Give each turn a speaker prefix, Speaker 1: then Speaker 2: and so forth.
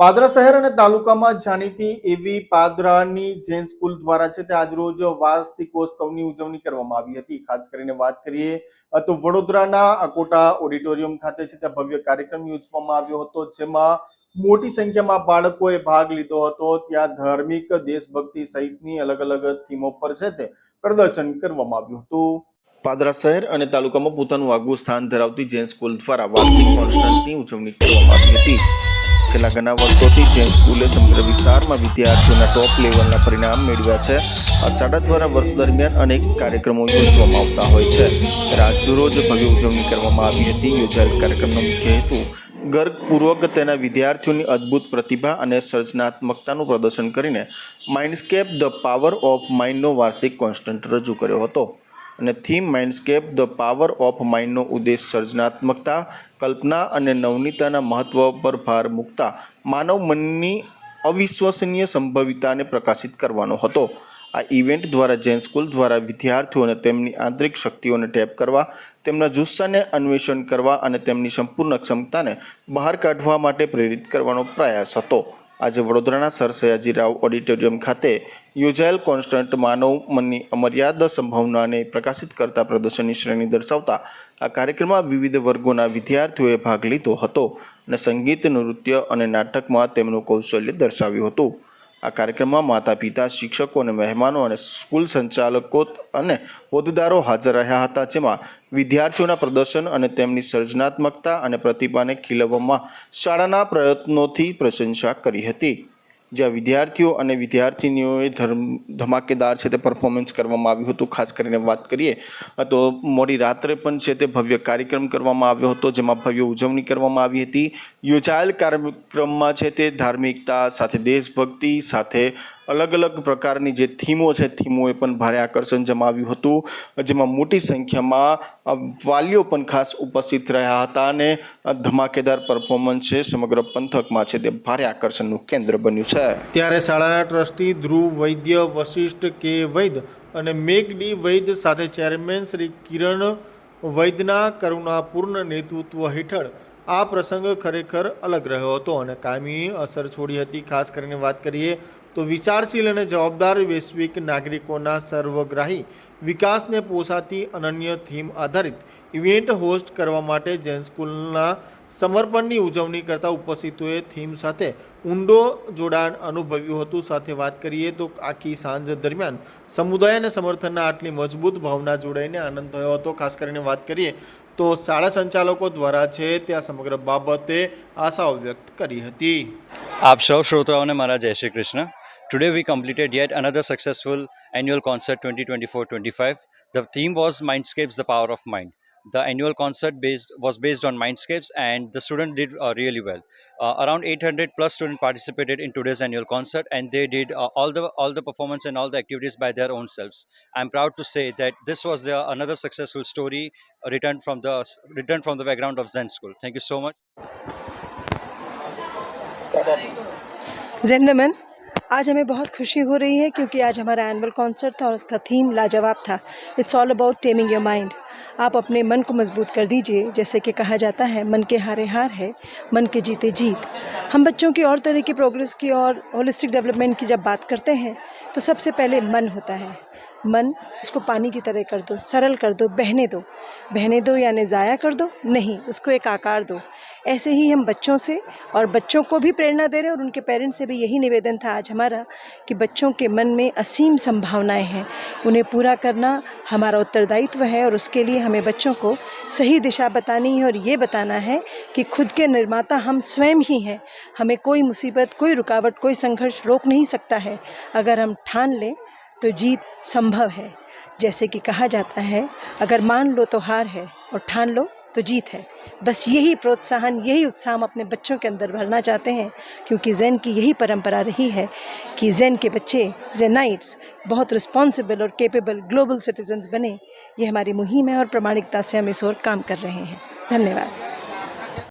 Speaker 1: પાદરા શહેર અને તાલુકામાં જાણીતી એવી પાદરાની જૈન સ્કૂલ દ્વારા છે તે આજરોજ વાર્ષિકોત્સવની ઉજવણી કરવામાં આવી હતી. ખાસ કરીને વાત કરીએ તો વડોદરાના અકોટા ઓડિટોરિયમ ખાતે છે ત્યાં ભવ્ય કાર્યક્રમ યોજવામાં આવ્યો હતો, જેમાં મોટી સંખ્યામાં બાળકોએ ભાગ લીધો હતો. ત્યાં ધાર્મિક દેશભક્તિ સહિતની અલગ અલગ થીમો પર છે તે પ્રદર્શન કરવામાં આવ્યું હતું. પાદરા શહેર અને તાલુકામાં પોતાનું આગવું સ્થાન ધરાવતી જૈન સ્કૂલ દ્વારા વાર્ષિક ઉજવણી કરવામાં આવી હતી. છેલ્લા ઘણા વર્ષોથી જૈન સ્કૂલે સમગ્ર વિસ્તારમાં વિદ્યાર્થીઓના ટોપ લેવલના પરિણામ મેળવ્યા છે. આ શાળા દ્વારા વર્ષ દરમિયાન અનેક કાર્યક્રમો યોજવામાં આવતા હોય છે. રાજરોજ ભવ્ય ઉજવણી કરવામાં આવી હતી. યોજાયેલ કાર્યક્રમનો મુખ્ય હેતુ ગર્વપૂર્વક તેના વિદ્યાર્થીઓની અદ્ભુત પ્રતિભા અને સર્જનાત્મકતાનું પ્રદર્શન કરીને માઇન્ડસ્કેપ ધ પાવર ઓફ માઇન્ડનો વાર્ષિક કોન્સ્ટન્ટ રજૂ કર્યો હતો. અને theme mindscape the power of માઇન્ડનો ઉદ્દેશ સર્જનાત્મકતા, કલ્પના અને નવનીતાના મહત્વ પર ભાર મૂકતા માનવ મનની અવિશ્વસનીય સંભવિતાને પ્રકાશિત કરવાનો હતો. આ ઇવેન્ટ દ્વારા જૈન સ્કૂલ દ્વારા વિદ્યાર્થીઓને તેમની આંતરિક શક્તિઓને ટેપ કરવા, તેમના જુસ્સાને અન્વેષણ કરવા અને તેમની સંપૂર્ણ ક્ષમતાને બહાર કાઢવા માટે પ્રેરિત કરવાનો પ્રયાસ હતો. આજે વડોદરાના સર સયાજીરાવ ઓડિટોરિયમ ખાતે યોજાયેલ કોન્સ્ટન્ટ માનવ મનની અમર્યાદ સંભાવનાને પ્રકાશિત કરતા પ્રદર્શનની શ્રેણી દર્શાવતા આ કાર્યક્રમમાં વિવિધ વર્ગોના વિદ્યાર્થીઓએ ભાગ લીધો હતો અને સંગીત, નૃત્ય અને નાટકમાં તેમનું કૌશલ્ય દર્શાવ્યું હતું. આ કાર્યક્રમમાં માતા પિતા શિક્ષકો અને મહેમાનો અને સ્કૂલ સંચાલકો અને હોદ્દેદારો હાજર રહ્યા હતા, જેમાં વિદ્યાર્થીઓના પ્રદર્શન અને તેમની સર્જનાત્મકતા અને પ્રતિભાને ખીલવવામાં શાળાના પ્રયત્નોથી પ્રશંસા કરી હતી. જ્યાં વિદ્યાર્થીઓ અને વિદ્યાર્થિનીઓએ ધર્મ, ધમાકેદાર છે તે પરફોર્મન્સ કરવામાં આવ્યું હતું. ખાસ કરીને વાત કરીએ તો મોડી રાત્રે પણ છે તે ભવ્ય કાર્યક્રમ કરવામાં આવ્યો હતો, જેમાં ભવ્ય ઉજવણી કરવામાં આવી હતી. યોજાયેલ કાર્યક્રમમાં છે તે ધાર્મિકતા, સાથે દેશભક્તિ, સાથે અલગ અલગ પ્રકારની જે થીમો છે થીમોએ પણ ભારે આકર્ષણ જમાવ્યું હતું. જેમાં મોટી સંખ્યામાં વાલીઓ પણ ખાસ ઉપસ્થિત રહ્યા હતા અને ધમાકેદાર પરફોર્મન્સ છે સમગ્ર પંથકમાં છે. તે ભારે આકર્ષણનું કેન્દ્ર બન્યું છે. ત્યારે શાળાના ટ્રસ્ટી ધ્રુવ વૈદ્ય, વશિષ્ઠ કે વૈદ અને મેઘ ડી વૈદ સાથે ચેરમેન શ્રી કિરણ વૈદના કરુણાપૂર્ણ નેતૃત્વ હેઠળ આ પ્રસંગ ખરેખર અલગ રહ્યો હતો અને કાયમી અસર છોડી હતી. ખાસ કરીને વાત કરીએ તો વિચારશીલ અને જવાબદાર વૈશ્વિક નાગરિકોના સર્વગ્રાહી વિકાસને પોષાતી અનન્ય થીમ આધારિત ઇવેન્ટ હોસ્ટ કરવા માટે જૈન સ્કૂલના સમર્પણની ઉજવણી કરતા ઉપસ્થિતોએ થીમ સાથે ઊંડો જોડાણ અનુભવ્યું હતું સાથે વાત કરીએ તો આખી સાંજ દરમિયાન સમુદાય અને સમર્થનના આટલી મજબૂત ભાવના જોડાઈને આનંદ થયો હતો ખાસ કરીને વાત કરીએ તો શાળા સંચાલકો દ્વારા છે ત્યાં સમગ્ર બાબતે આશાઓ વ્યક્ત કરી હતી
Speaker 2: આપ સૌ શ્રોતાઓને મારા Jai Shri Krishna today we completed yet another successful annual concert 2024-25 the theme was mindscapes the power of mind the annual concert based was based on mindscapes and the student did uh, really well uh, around 800 plus students participated in today's annual concert and they did uh, all the all the performance and all the activities by their own selves i'm proud to say that this was the, another successful story uh, returned from the returned from the background of zen school thank you so much
Speaker 3: जेंडमैन आज हमें बहुत खुशी हो रही है क्योंकि आज हमारा एनुअल कॉन्सर्ट था और उसका थीम लाजवाब था it's all about taming your mind आप अपने मन को मज़बूत कर दीजिए। जैसे कि कहा जाता है, मन के हारे हार है, मन के जीते जीत। हम बच्चों की और तरह की प्रोग्रेस की और होलिस्टिक डेवलपमेंट की जब बात करते हैं तो सबसे पहले मन होता है। मन, उसको पानी की तरह कर दो, सरल कर दो, बहने दो। बहने दो यानी ज़ाया कर दो, नहीं, उसको एक आकार दो। ऐसे ही हम बच्चों से और बच्चों को भी प्रेरणा दे रहे हैं और उनके पेरेंट्स से भी यही निवेदन था आज हमारा कि बच्चों के मन में असीम संभावनाएँ हैं। उन्हें पूरा करना हमारा उत्तरदायित्व है और उसके लिए हमें बच्चों को सही दिशा बतानी है और ये बताना है कि खुद के निर्माता हम स्वयं ही हैं। हमें कोई मुसीबत, कोई रुकावट, कोई संघर्ष रोक नहीं सकता है। अगर हम ठान लें तो जीत संभव है। जैसे कि कहा जाता है, अगर मान लो तो हार है और ठान लो तो जीत है। बस यही प्रोत्साहन, यही उत्साह हम अपने बच्चों के अंदर भरना चाहते हैं, क्योंकि जैन की यही परंपरा रही है कि जैन के बच्चे, जैनाइट्स बहुत रिस्पॉन्सिबल और केपेबल ग्लोबल सिटीजन्स बने। ये हमारी मुहिम है और प्रमाणिकता से हम इस ओर काम कर रहे हैं। धन्यवाद।